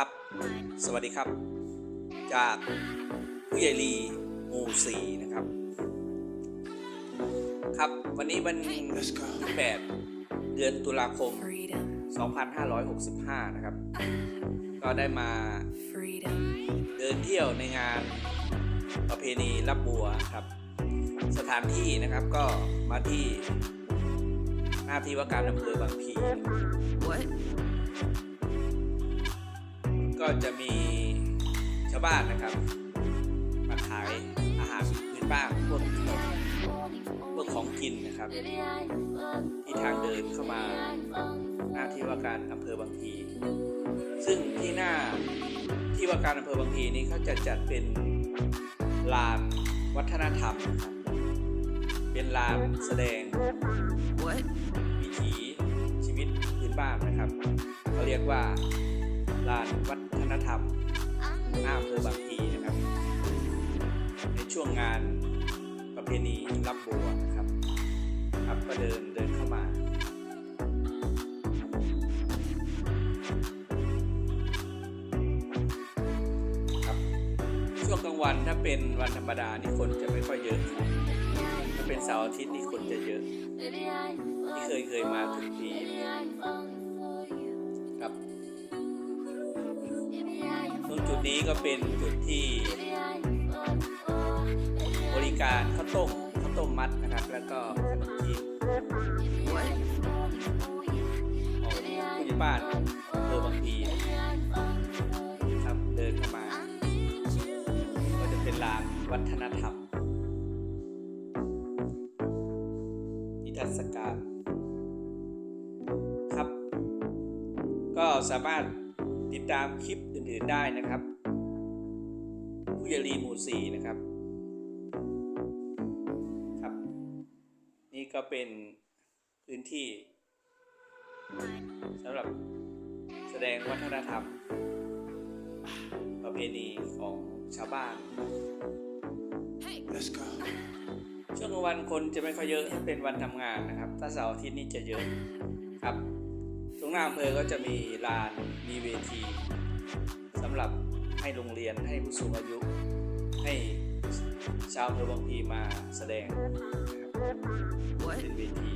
ครับ สวัสดีครับ จากผู้ใหญ่ลีหมู่สี่นะครับ ครับวันนี้วันที่8เดือนตุลาคม Freedom, 2565 นะครับ ก็ได้มา freedom, เดินเที่ยวในงานประเพณีรับบัวครับ สถานที่นะครับก็มาที่หน้าที่ว่าการอำเภอบางพลี what? ก็จะมีชาวบ้านนะครับ มาขายอาหารพื้นบ้านพวกขนมพวกของกินนะครับ ที่ทางเดินเข้ามาหน้าที่ว่าการอำเภอบางพีซึ่งที่หน้าที่ว่าการอำเภอบางพีนี้เขาจะจัดเป็นลานวัฒนธรรม เป็นลานแสดงวิถีชีวิตพื้นบ้านนะครับเขาเรียกว่าลานวัฒ นธรรมหน้าอำเภอบางพีนะครับ ในช่วงงานประเพณีรับบัวนะครับครับก็เดินเดินเข้ามาครับช่วงกลางวันถ้าเป็นวันธรรมดานี่คนจะไม่ค่อยเยอะครับถ้าเป็นเสาร์อาทิตย์นี่คนจะเยอะที่เคยเคยมาทุกปี นี้ก็เป็นจุดที่ บริการข้าวต้มข้าวต้มมัดนะครับ แล้วก็ขนมจีน What? ของผู้ใหญ่บ้านเภอบางพีนะครับเดินเข้ามา ก็จะเป็นลานวัฒนธรรมนิทรรศการครับก็สามารถติดตามคลิป อื่นๆได้นะครับผู้ใหญ่ลีหมู่สี่นะครับครับ นี่ก็เป็นพื้นที่สำหรับแสดงวัฒนธรรม ประเพณีของชาวบ้าน Let's go. ช่วงกลางวันคนจะไม่ค่อยเยอะถ้าเป็นวันทำงานนะครับ ถ้าเสาร์อาทิตย์นี่จะเยอะครับ ตรงหน้าอำเภอก็จะมีลานมีเวที สำหรับให้โรงเรียนให้ผู้สูงอายุ ให้ชาวอำเภอบางพลีมาแสดงนะครับ What? เป็นเวที